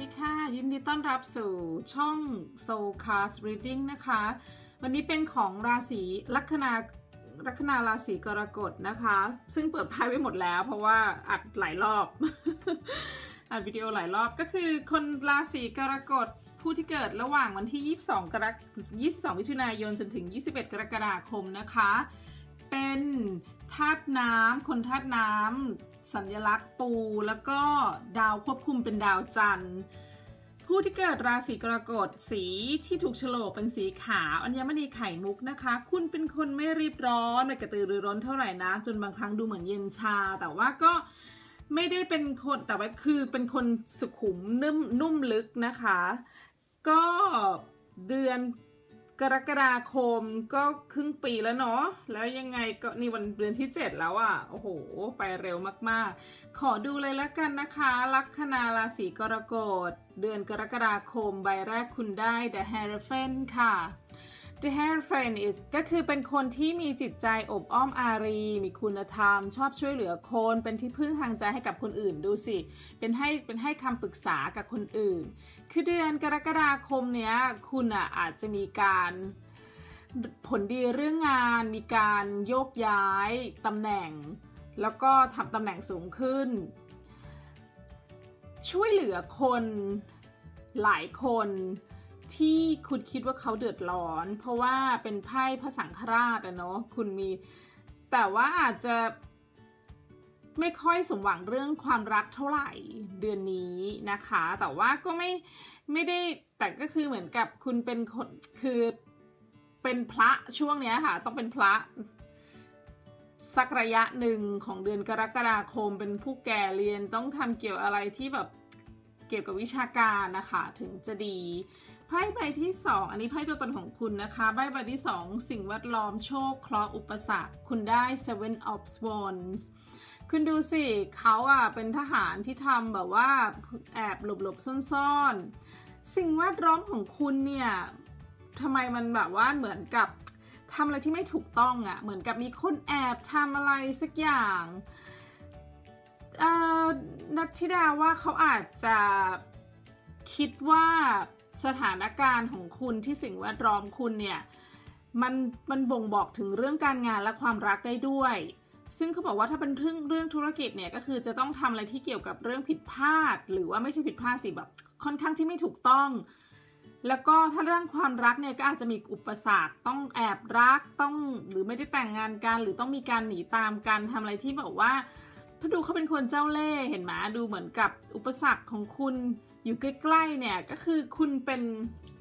ดีค่ะ ยินดีต้อนรับสู่ช่อง Soul Cast Reading นะคะ วันนี้เป็นของราศีลัคนาลัคนาราศีกรกฎนะคะ ซึ่งเปิดไพ่ไว้หมดแล้ว เพราะว่าอัดหลายรอบอัดวิดีโอหลายรอบก็คือคนราศีกรกฎผู้ที่เกิดระหว่างวันที่ 22 กรก22มิถุนายนจนถึง 21 กรกฎาคมนะคะ เป็นธาตุน้ำคนธาตุน้ำ สัญลักษณ์ปู แล้วก็ดาวควบคุมเป็นดาวจันทร์ ผู้ที่เกิดราศีกรกฎสีที่ถูกโฉลกเป็นสีขาวอัญมณีไข่มุกนะคะ คุณเป็นคนไม่รีบร้อนไม่กระตือรือร้นเท่าไหร่นะ จนบางครั้งดูเหมือนเย็นชา แต่ว่าก็ไม่ได้เป็นคนแต่ว่าคือเป็นคนสุขุมนุ่มนุ่มลึกนะคะ ก็เดือน กรกฎาคมก็ครึ่งปีแล้วเนาะ แล้วยังไงก็นี่วันเดือนที่ 7 แล้วอะ่ะ โอ้โห ไปเร็วมากๆ ขอดูเลยแล้วกันนะคะ ลัคนาราศีกรกฎ เดือนกรกฎาคมใบแรกคุณได้ The h e r o p h a n t ค่ะ The Hierophant is ก็คือเป็นคนที่มีจิตใจอบอ้อมอารี มีคุณธรรม ชอบช่วยเหลือคน เป็นที่พึ่งทางใจให้กับคนอื่นดูสิ เป็นให้เป็นให้คำปรึกษากับคนอื่น คือเดือนกรกฎาคมเนี้ยคุณอะอาจจะมีการผลดีเรื่องงานมีการโยกย้ายตำแหน่ง แล้วก็ทำตำแหน่งสูงขึ้น ช่วยเหลือคนหลายคน ที่คุณคิดว่าเขาเดือดร้อน เพราะว่าเป็นไพ่พระสังฆราชอะเนาะคุณมี แต่ว่าอาจจะไม่ค่อยสมหวังเรื่องความรักเท่าไหร่เดือนนี้นะคะ แต่ว่าก็ไม่ไม่ได้แต่ก็คือเหมือนกับคุณเป็นคนคือเป็นพระช่วงเนี้ยค่ะ ต้องเป็นพระสักระยะหนึ่งของเดือนกรกฎาคมเป็นผู้แก่เรียนต้องทำเกี่ยวอะไรที่แบบเกี่ยวกับวิชาการนะคะ ถึงจะดี ไพ่ใบที่ 2 อันนี้ไพ่ตัวตนของคุณนะคะใบใบที่ 2 สิ่งแวดล้อมโชคเคราะห์อุปสรรค คุณได้ Seven of Swans คุณดูสิเขาอะเป็นทหารที่ทำแบบว่าแอบหลบๆซ่อนๆ สิ่งแวดล้อมของคุณเนี่ยทำไมมันแบบว่าเหมือนกับทำอะไรที่ไม่ถูกต้องอะ่ะเหมือนกับมีคนแอบทำอะไรสักอย่างนัทธิดาว่าเขาอาจจะคิดว่า สถานการณ์ของคุณที่สิ่งแวดล้อมคุณเนี่ยมันมันบ่งบอกถึงเรื่องการงานและความรักได้ด้วย ซึ่งเขาบอกว่าถ้าเป็นเรื่องเรื่องธุรกิจเนี่ยก็คือจะต้องทำอะไรที่เกี่ยวกับเรื่องผิดพลาด หรือว่าไม่ใช่ผิดพลาดสิแบบค่อนข้างที่ไม่ถูกต้อง แล้วก็ถ้าเรื่องความรักเนี่ยก็อาจจะมีอุปสรรคต้องแอบรักต้องหรือไม่ได้แต่งงานกัน หรือต้องมีการหนีตามกันทำอะไรที่แบบว่า พอดูเขาเป็นคนเจ้าเล่ห์เห็นไหมดูเหมือนกับอุปสรรคของคุณอยู่ใกล้ๆเนี่ยก็คือคุณเป็น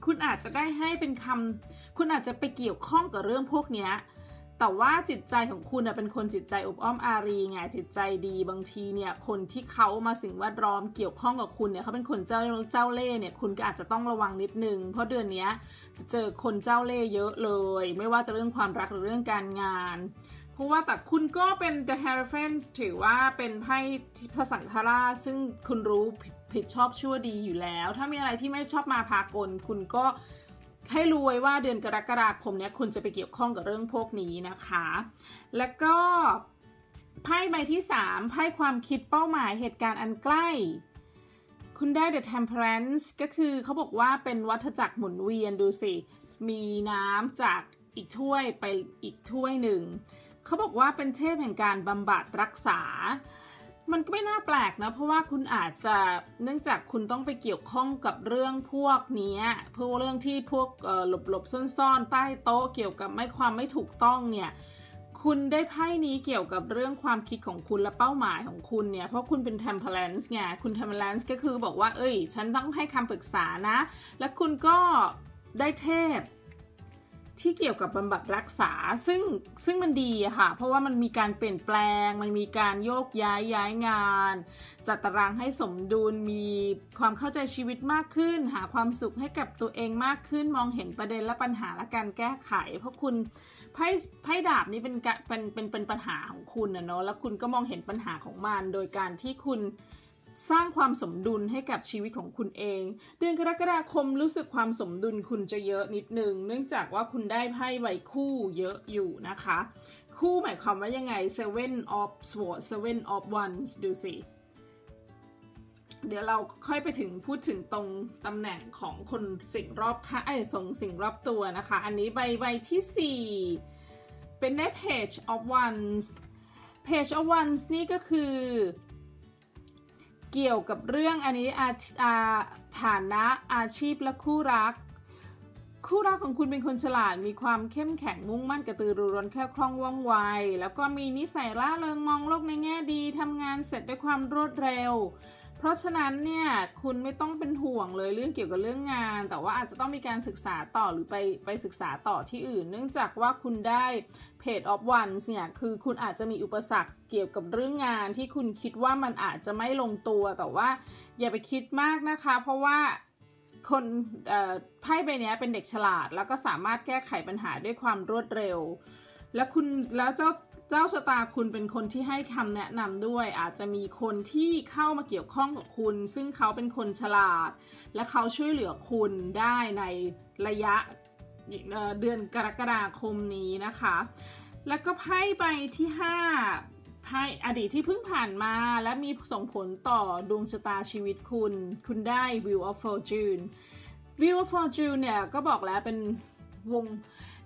คุณอาจจะได้ให้เป็นคำคุณอาจจะไปเกี่ยวข้องกับเรื่องพวกเนี้ยแต่ว่าจิตใจของคุณเป็นคนจิตใจอบอ้อมอารีไงจิตใจดีบางทีเนี่ยคนที่เขามาสิ่งแวดล้อมเกี่ยวข้องกับคุณเนี่ยเขาเป็นคนเจ้าเจ้าเล่ห์เนี่ยคุณก็อาจจะต้องระวังนิดนึง เพราะเดือนนี้จะเจอคนเจ้าเล่ห์เยอะเลย ไม่ว่าจะเรื่องความรักหรือเรื่องการงาน ราะว่าแต่คุณก็เป็น The Hierophant ถือว่าเป็นไพ่พระสังฆราชซึ่งคุณรู้ผิดชอบชั่วดีอยู่แล้ว ถ้ามีอะไรที่ไม่ชอบมาพากล คุณก็ให้รู้ไว้ว่าเดือนกรกฎาคมนี้คุณจะไปเกี่ยวข้องกับเรื่องพวกนี้นะคะ แล้วก็ไพ่ใบที่ 3 ไพ่ความคิดเป้าหมายเหตุการณ์อันใกล้ คุณได้ The Temperance ก็คือเขาบอกว่าเป็นวัฏจักรหมุนเวียนดูสิ มีน้ำจากอีกถ้วยไปอีกถ้วยหนึ่ง เขาบอกว่าเป็นเทพแห่งการบำบัดรักษา มันก็ไม่น่าแปลกนะ เพราะว่าคุณอาจจะเนื่องจากคุณต้องไปเกี่ยวข้องกับเรื่องพวกนี้พวกเรื่องที่พวกหลบหลบซ่อนๆ ใต้โต๊ะเกี่ยวกับไม่ความไม่ถูกต้องเนี่ยคุณได้ไพ่นี้เกี่ยวกับเรื่องความคิดของคุณและเป้าหมายของคุณเนี่ย เพราะคุณเป็น temperance ไง คุณ temperance ก็คือบอกว่า เอ้ย ฉันต้องให้คำปรึกษานะ และคุณก็ได้เทพ ที่เกี่ยวกับบำบัดรักษาซึ่งซึ่งมันดีอะค่ะ เพราะว่ามันมีการเปลี่ยนแปลง มันมีการโยกย้ายย้ายงาน จัดตารางให้สมดุลมีความเข้าใจชีวิตมากขึ้น หาความสุขให้กับตัวเองมากขึ้น มองเห็นประเด็นและปัญหาและการแก้ไข เพราะคุณไพ่ไพ่ดาบนี้เป็นเป็นเป็นเป็นปัญหาของคุณนะเนาะแล้วคุณก็มองเห็นปัญหาของมัน โดยการที่คุณ สร้างความสมดุลให้กับชีวิตของคุณเอง เดือนกรกฎาคมรู้สึกความสมดุลคุณจะเยอะนิดนึง เนื่องจากว่าคุณได้ไพ่ใบคู่เยอะอยู่นะคะ คู่หมายความว่ายังไง seven of swords seven of wands ดูสิ เดี๋ยวเราค่อยไปถึงพูดถึงตรงตำแหน่งของคนสิ่งรอบข้างไอ้ส่งสิ่งรอบตัวนะคะ อันนี้ใบใบที่ 4 เป็นได้ page of ones page of ones นี่ก็คือ เกี่ยวกับเรื่องอันนี้อาอาฐานะอาชีพและคู่รัก คู่รักของคุณเป็นคนฉลาดมีความเข้มแข็งมุ่งมั่นกระตือรือร้นแค่คล่องว่องไว แล้วก็มีนิสัยร่าเริงมองโลกในแง่ดีทำงานเสร็จด้วยความรวดเร็ว เพราะฉะนั้นเนี่ยคุณไม่ต้องเป็นห่วงเลยเรื่องเกี่ยวกับเรื่องงาน แต่ว่าอาจจะต้องมีการศึกษาต่อหรือไปไปศึกษาต่อที่อื่น เนื่องจากว่าคุณได้เพจ of ones เนี่ยคือคุณอาจจะมีอุปสรรคเกี่ยวกับเรื่องงานที่คุณคิดว่ามันอาจจะไม่ลงตัวแต่ว่าอย่าไปคิดมากนะคะ เพราะว่าคนไพ่ใบนี้เป็นเด็กฉลาด แล้วก็สามารถแก้ไขปัญหาด้วยความรวดเร็ว แล้วคุณแล้วเจ้า เจ้าชะตาคุณเป็นคนที่ให้คำแนะนำด้วย อาจจะมีคนที่เข้ามาเกี่ยวข้องกับคุณ ซึ่งเขาเป็นคนฉลาด และเขาช่วยเหลือคุณได้ในระยะเดือนกรกฎาคมนี้นะคะ แล้วก็ไพ่ใบที่ 5ไพ่อดีตที่เพิ่งผ่านมาและมีส่งผลต่อดวงชะตาชีวิตคุณ คุณได้ Wheel of Fortune Wheel of Fortune เนี่ยก็บอกแล้วเป็น วง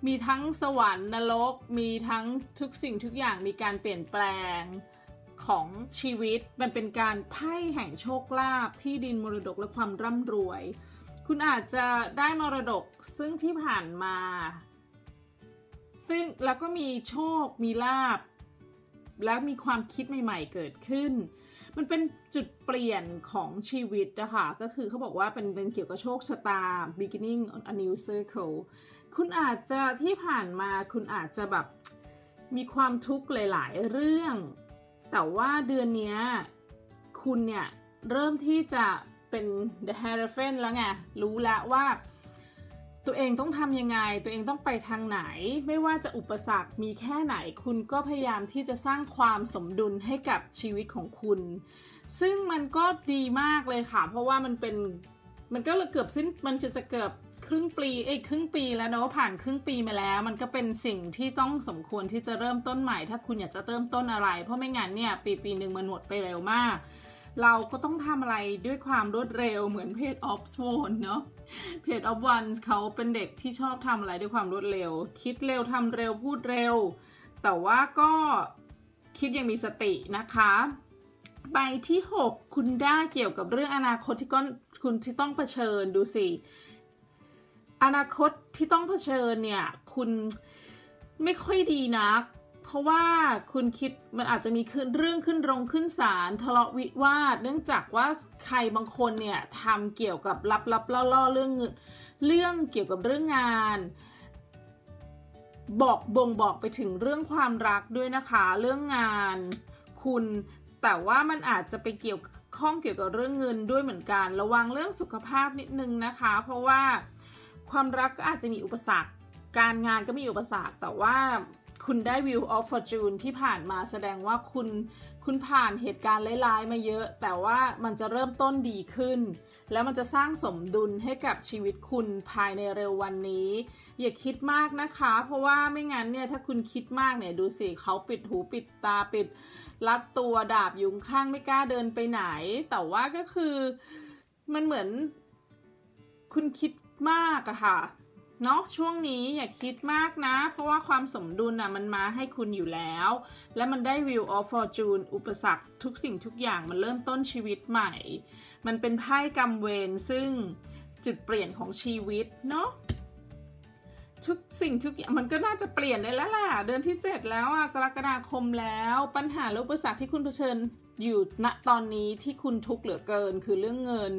มีทั้งสวรรค์นรกมีทั้งทุกสิ่งทุกอย่างมีการเปลี่ยนแปลงของชีวิตมันเป็นการไพ่แห่งโชคลาภที่ดินมรดกและความร่ำรวย คุณอาจจะได้มรดกซึ่งที่ผ่านมา ซึ่งแล้วก็มีโชคมีลาบ และมีความคิดใหม่ๆเกิดขึ้น มันเป็นจุดเปลี่ยนของชีวิตนะคะก็คือเขาบอกว่าเป็นเป็นเกี่ยวกับโชคชะตา beginning a new circle คุณอาจจะที่ผ่านมาคุณอาจจะแบบมีความทุกข์หลาย ๆ เรื่อง แต่ว่าเดือนนี้คุณเนี่ยเริ่มที่จะเป็น the h e r o p h a n แล้วไงรู้แล้วว่า ตัวเองต้องทำยังไง ตัวเองต้องไปทางไหน ไม่ว่าจะอุปสรรคมีแค่ไหน คุณก็พยายามที่จะสร้างความสมดุลให้กับชีวิตของคุณ ซึ่งมันก็ดีมากเลยค่ะ เพราะว่ามันเป็น มันก็เกือบสิ้น มันจะจะเกือบครึ่งปี เอ้ยครึ่งปีแล้วเนาะผ่านครึ่งปีมาแล้ว มันก็เป็นสิ่งที่ต้องสมควรที่จะเริ่มต้นใหม่ ถ้าคุณอยากจะเริ่มต้นอะไร เพราะไม่งั้นเนี่ยปีปีหนึ่งมันหมดไปเร็วมาก เราก็ต้องทำอะไรด้วยความรวดเร็วเหมือนเพจออฟสโวนเนาะเพจออฟวันเขาเป็นเด็กที่ชอบทำอะไรด้วยความรวดเร็ว คิดเร็วทำเร็วพูดเร็ว แต่ว่าก็คิดยังมีสตินะคะใบที่ 6 คุณได้เกี่ยวกับเรื่องอนาคตที่ก้อนคุณที่ต้องเผชิญดูสิ อนาคตที่ต้องเผชิญเนี่ย คุณไม่ค่อยดีนัก เพราะว่าคุณคิดมันอาจจะมีขึ้นเรื่องขึ้นรงขึ้นศาลทะเลาะวิวาท เนื่องจากว่าใครบางคนเนี่ยทำเกี่ยวกับลับลับล่อๆเรื่องเงินเรื่องเกี่ยวกับเรื่องงาน บอกบ่งบอกไปถึงเรื่องความรักด้วยนะคะ เรื่องงาน คุณแต่ว่ามันอาจจะไปเกี่ยวข้องเกี่ยวกับเรื่องเงินด้วยเหมือนกัน ระวังเรื่องสุขภาพนิดนึงนะคะ เพราะว่าความรักก็อาจจะมีอุปสรรค การงานก็มีอุปสรรคแต่ว่า คุณได้ View of Fortune ที่ผ่านมาแสดงว่าคุณคุณผ่านเหตุการณ์ร้ายๆมาเยอะ แต่ว่ามันจะเริ่มต้นดีขึ้น แล้วมันจะสร้างสมดุลให้กับชีวิตคุณภายในเร็ววันนี้ อย่าคิดมากนะคะ เพราะว่าไม่งั้นเนี่ยถ้าคุณคิดมากเนี่ยดูสิเขาปิดหูปิดตาปิดรัดตัวดาบยุงข้างไม่กล้าเดินไปไหน แต่ว่าก็คือมันเหมือนคุณคิดมากอะค่ะ เนาะช่วงนี้อย่าคิดมากนะ เพราะว่าความสมดุลอะมันมาให้คุณอยู่แล้ว และมันได้ Wheel of Fortune อุปสรรคทุกสิ่งทุกอย่างมันเริ่มต้นชีวิตใหม่ มันเป็นไพ่กำเวรซึ่งจุดเปลี่ยนของชีวิตเนาะทุกสิ่งทุกอย่างมันก็น่าจะเปลี่ยนได้แล้วล่ะ เดือนที่ 7 แล้วอะกรกฎาคมแล้ว ปัญหาและอุปสรรคที่คุณเผชิญอยู่ณตอนนี้ที่คุณทุกข์เหลือเกินคือเรื่องเงิน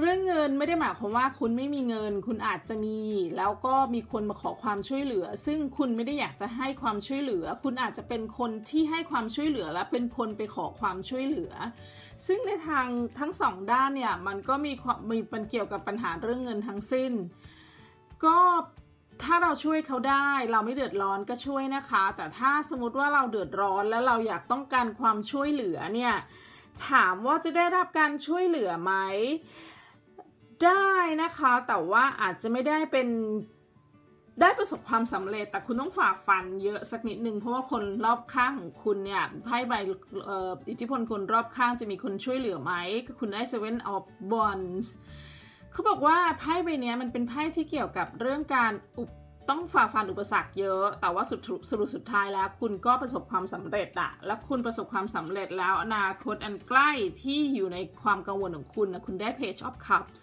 เรื่องเงินไม่ได้หมายความว่าคุณไม่มีเงิน คุณอาจจะมี แล้วก็มีคนมาขอความช่วยเหลือ ซึ่งคุณไม่ได้อยากจะให้ความช่วยเหลือ คุณอาจจะเป็นคนที่ให้ความช่วยเหลือและเป็นคนไปขอความช่วยเหลือ ซึ่งในทางทั้งสองด้านเนี่ยมันก็มีมมีมันเกี่ยวกับปัญหาเรื่องเงินทั้งสิ้น ก็ถ้าเราช่วยเขาได้เราไม่เดือดร้อนก็ช่วยนะคะ แต่ถ้าสมมติว่าเราเดือดร้อนแล้วเราอยากต้องการความช่วยเหลือเนี่ยถามว่าจะได้รับการช่วยเหลือไหม ได้นะคะ แต่ว่าอาจจะไม่ได้เป็นได้ประสบความสำเร็จ แต่คุณต้องฝ่าฟันเยอะสักนิดนึง เพราะว่าคนรอบข้างของคุณเนี่ยไพ่ใบอิทธิพลคนรอบข้างจะมีคนช่วยเหลือไหมคุณได้ seven of wands เขาบอกว่าไพ่ใบนี้มันเป็นไพ่ที่เกี่ยวกับเรื่องการอุบ ต้องฝ่าฟันอุปสรรคเยอะ แต่ว่าสุดสรุปสุดท้ายแล้ว คุณก็ประสบความสำเร็จอะและคุณประสบความสำเร็จแล้วอนาคตอันใกล้ที่อยู่ในความกังวลของคุณนะคุณได้ page of cups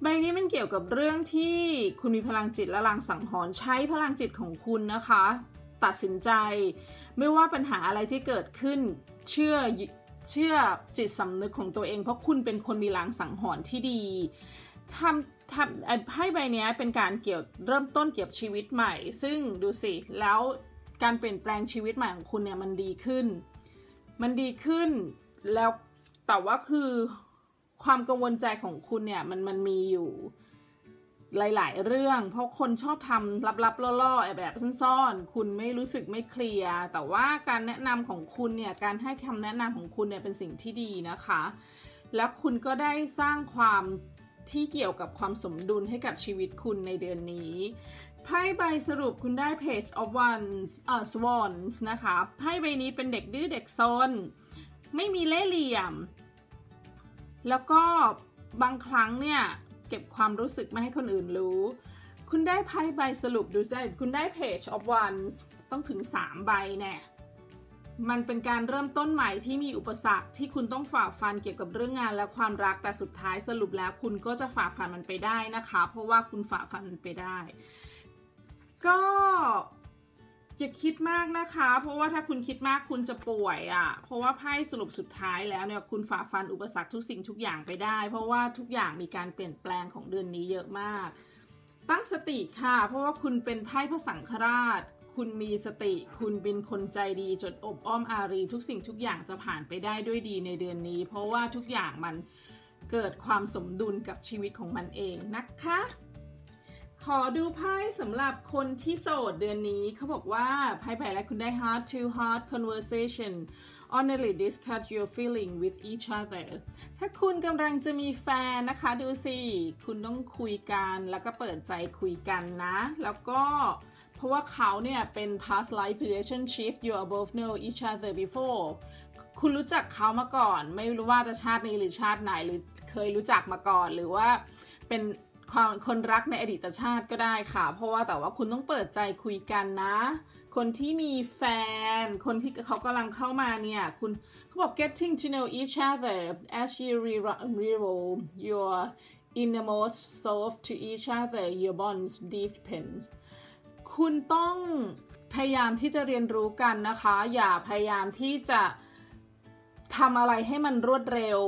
ใบนี้มันเกี่ยวกับเรื่องที่คุณมีพลังจิตและลังสังหรณ์ใช้พลังจิตของคุณนะคะ ตัดสินใจ ไม่ว่าปัญหาอะไรที่เกิดขึ้นเชื่อเชื่อจิตสำนึกของตัวเอง เพราะคุณเป็นคนมีลังสังหรณ์ที่ดีทำ ทำไพ่ใบนี้เป็นการเกี่ยวเริ่มต้นเกี่ยวชีวิตใหม่ ซึ่งดูสิแล้วการเปลี่ยนแปลงชีวิตใหม่ของคุณเนี่ยมันดีขึ้น มันดีขึ้นแล้วแต่ว่าคือความกังวลใจของคุณเนี่ยมันมันมีอยู่หลาย ๆ เรื่อง เพราะคนชอบทำลับๆล่อๆแบบซ่อนๆ คุณไม่รู้สึกไม่เคลียร์แต่ว่าการแนะนำของคุณเนี่ยการให้คำแนะนำของคุณเนี่ยเป็นสิ่งที่ดีนะคะ แล้วคุณก็ได้สร้างความ ที่เกี่ยวกับความสมดุลให้กับชีวิตคุณในเดือนนี้ไพ่ใบสรุปคุณได้ page of wands เอ่อ swans นะคะไพ่ใบนี้เป็นเด็กดื้อเด็กซนไม่มีเล่ห์เหลี่ยม แล้วก็บางครั้งเนี่ย เก็บความรู้สึกไม่ให้คนอื่นรู้ คุณได้ไพ่ใบสรุปดูได้คุณได้ page of wands ต้องถึง 3 ใบแน่ มันเป็นการเริ่มต้นใหม่ที่มีอุปสรรคที่คุณต้องฝ่าฟันเกี่ยวกับเรื่องงานและความรักแต่สุดท้ายสรุปแล้วคุณก็จะฝ่าฟันมันไปได้นะคะ เพราะว่าคุณฝ่าฟันมันไปได้ ก็อย่าคิดมากนะคะ เพราะว่าถ้าคุณคิดมากคุณจะป่วยอะ่ะ เพราะว่าไพ่สรุปสุดท้ายแล้วเนี่ยคุณฝ่าฟันอุปสรรคทุกสิ่งทุกอย่างไปได้ เพราะว่าทุกอย่างมีการเปลี่ยนแปลงของเดือนนี้เยอะมาก ตั้งสติค่ะ เพราะว่าคุณเป็นไพ่พระสังฆราช คุณมีสติ คุณเป็นคนใจดีจดอบอ้อมอารี ทุกสิ่งทุกอย่างจะผ่านไปได้ด้วยดีในเดือนนี้ เพราะว่าทุกอย่างมันเกิดความสมดุลกับชีวิตของมันเองนะคะ ขอดูไพ่สำหรับคนที่โสดเดือนนี้เขาบอกว่าไพ่ใบแรกคุณได้ heart to heart conversation honestly discuss your feeling with each other ถ้าคุณกำลังจะมีแฟนนะคะดูสิ คุณต้องคุยกันแล้วก็เปิดใจคุยกันนะ แล้วก็ เพราะว่าเขาเนี่ยเป็น past life relationship you both know each other before คุณรู้จักเขามาก่อน ไม่รู้ว่าจะชาตินี้หรือชาติไหนหรือเคยรู้จักมาก่อน หรือว่าเป็นความคนรักในอดีตชาติก็ได้ค่ะ เพราะว่าแต่ว่าคุณต้องเปิดใจคุยกันนะ คนที่มีแฟน คนที่เขากำลังเข้ามาเนี่ย คุณเขาบอก getting to know each other as you reveal your innermost self to each other your bonds deepens คุณต้องพยายามที่จะเรียนรู้กันนะคะ อย่าพยายามที่จะทำอะไรให้มันรวดเร็ว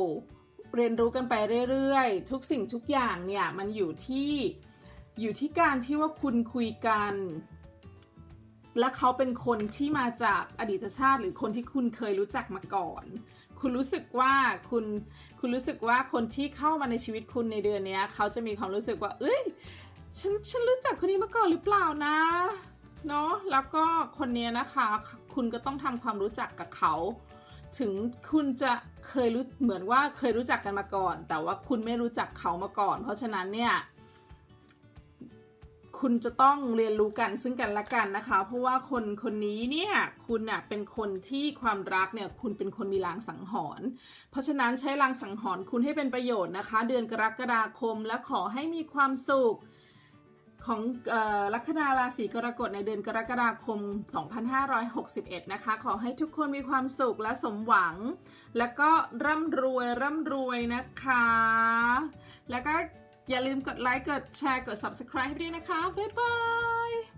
เรียนรู้กันไปเรื่อยๆ ทุกสิ่งทุกอย่างเนี่ยมันอยู่ที่อยู่ที่การที่ว่าคุณคุยกัน และเขาเป็นคนที่มาจากอดีตชาติ หรือคนที่คุณเคยรู้จักมาก่อน คุณรู้สึกว่าคุณคุณรู้สึกว่าคนที่เข้ามาในชีวิตคุณในเดือนนี้เขาจะมีความรู้สึกว่า เอ้ย ฉันฉันรู้จักคนนี้มาก่อนหรือเปล่านะเนาะแล้วก็คนนี้นะคะ คุณก็ต้องทำความรู้จักกับเขาถึงคุณจะเคยรู้เหมือนว่าเคยรู้จักกันมาก่อน แต่ว่าคุณไม่รู้จักเขามาก่อน เพราะฉะนั้นเนี่ย คุณจะต้องเรียนรู้กันซึ่งกันและกันนะคะ เพราะว่าคนคนนี้เนี่ยคุณเน่ยเป็นคนที่ความรักเนี่ยคุณเป็นคนมีลางสังหรณ์เพราะฉะนั้นใช้ลางสังหรณ์คุณให้เป็นประโยชน์นะคะ เดือนกรกฎาคมและขอให้มีความสุข ของลัคนาราศีกรกฎในเดือนกรกฎาคม 2561 นะคะ ขอให้ทุกคนมีความสุขและสมหวัง แล้วก็ร่ำรวยร่ำรวยนะคะ แล้วก็อย่าลืมกดไลค์ กดแชร์ กด subscribe ให้ด้วยนะคะ บ๊ายบาย